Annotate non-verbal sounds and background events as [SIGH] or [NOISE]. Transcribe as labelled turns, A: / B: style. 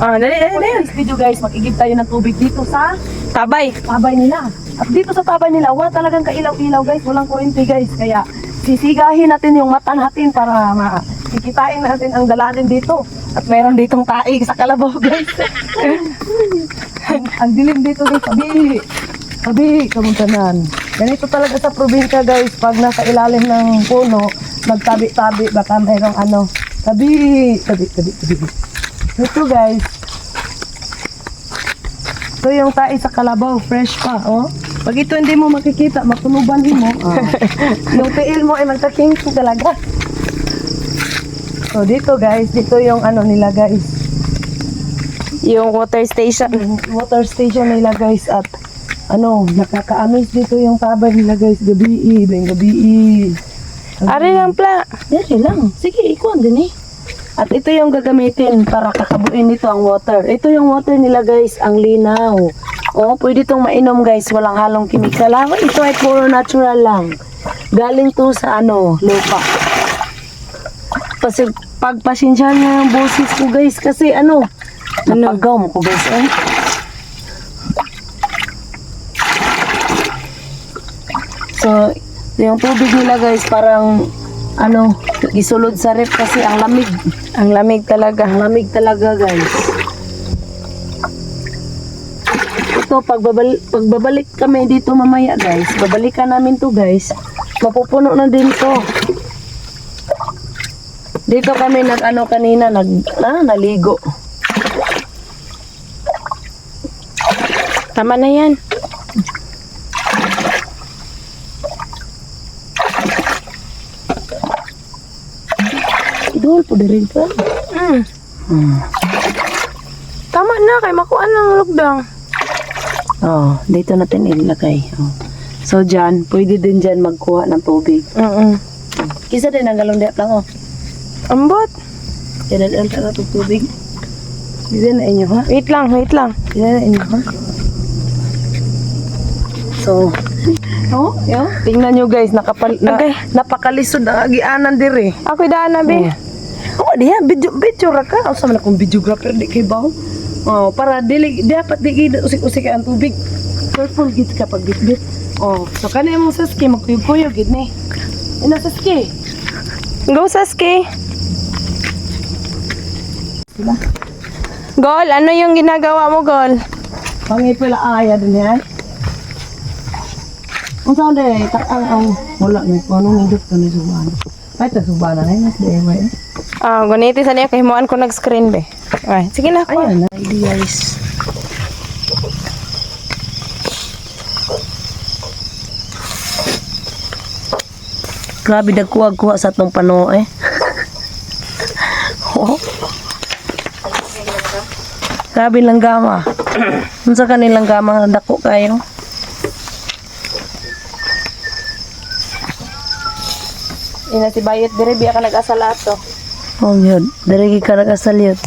A: Ah, dali, dali, dali.
B: Next video guys, mag-igib tayo ng tubig dito sa
A: Tabay.
B: tabay nila. At dito sa tabay nila, wala talagang kailaw-ilaw guys, walang kuryente guys. Kaya sisigahin natin yung mata natin para makikitain natin ang dalanin dito. At mayroon ditong taig sa kalabaw [LAUGHS] guys. ang, ang dilim dito guys, sabi. Sabi, kamuntanan. Ganito talaga sa probinsya guys, pag nasa ilalim ng puno, magtabi-tabi, baka mayroong ano. Sabi, sabi, sabi, sabi. Ito guys, ito yung tae sa kalabaw, fresh pa, oh. Pag ito hindi mo makikita, makunuban mo. Ah. [LAUGHS] yung tiil mo ay magtaking talaga. So dito guys, dito yung ano nila guys.
A: Yung water station.
B: Yung water station nila guys at ano, nakaka-amaze dito yung tabay nila guys. Gabi, beng gabi.
A: Ari lang pla.
B: Dari lang. Sige, ikuan din eh. At ito yung gagamitin para kakabuin nito ang water. Ito yung water nila guys, ang linaw. Oh, pwede itong mainom guys, walang halong. Ah, Ito ay puro natural lang. Galing to sa ano, lupa. Kasi pagpasensya niya yung boses ko guys kasi ano, napagaw mo ko guys eh. So, yung tubig nila guys parang ano, gisulod sa rep kasi ang lamig.
A: Ang lamig talaga.
B: Ang lamig talaga guys. Ito, pagbabal pagbabalik kami dito mamaya guys, babalikan namin to guys. Mapupuno na din to. Dito kami nag ano kanina, nag, ah, naligo.
A: Tama na yan.
B: Idol po rin pa.
A: Mm. Tama na kay makuha ng lugdang.
B: Oh, dito natin ilagay. Oh. So dyan, pwede din dyan magkuha ng tubig.
A: Mm.
B: Kisa din ang galong diap lang oh.
A: Ambot.
B: Kaya na ang tubig. Hindi na inyo ha?
A: Wait lang, wait lang.
B: Hindi na inyo ha? So, [LAUGHS] oh, yeah. Tingnan nyo guys, nakapal, na,
A: Okay.
B: napakalisod ang agianan dire.
A: Ako daan na be.
B: Oh, diya, video, video ra ka. O sa man akong videographer, di kay baho. Oh, para dili, dapat di usik-usik ang tubig. Careful gid ka pag bitbit. Oh, so kanay mo sa ski, magkuyog-kuyog gid ni. Ina sa ski.
A: Go Saski.
B: Diba?
A: Gol, ano yung ginagawa mo, Gol?
B: Pangay pala aya din yan. Kung saan din, tak ang ang wala ni kung anong nindot ko ni Subana. Ay, ta Subana na mas di ba
A: Ah, guniti sa niya kay moan ko nag-screen be. Ay, sige na. kuha.
B: Ayan na, ideas. Grabe nagkuha-kuha sa atong pano eh. [LAUGHS] oh. Grabe lang gama. Unsa kanilang gama dako kayo?
A: Ina si Bayet dire biya ka nag-asa lahat to.
B: Oh, yun. Dari ka nagasalyot.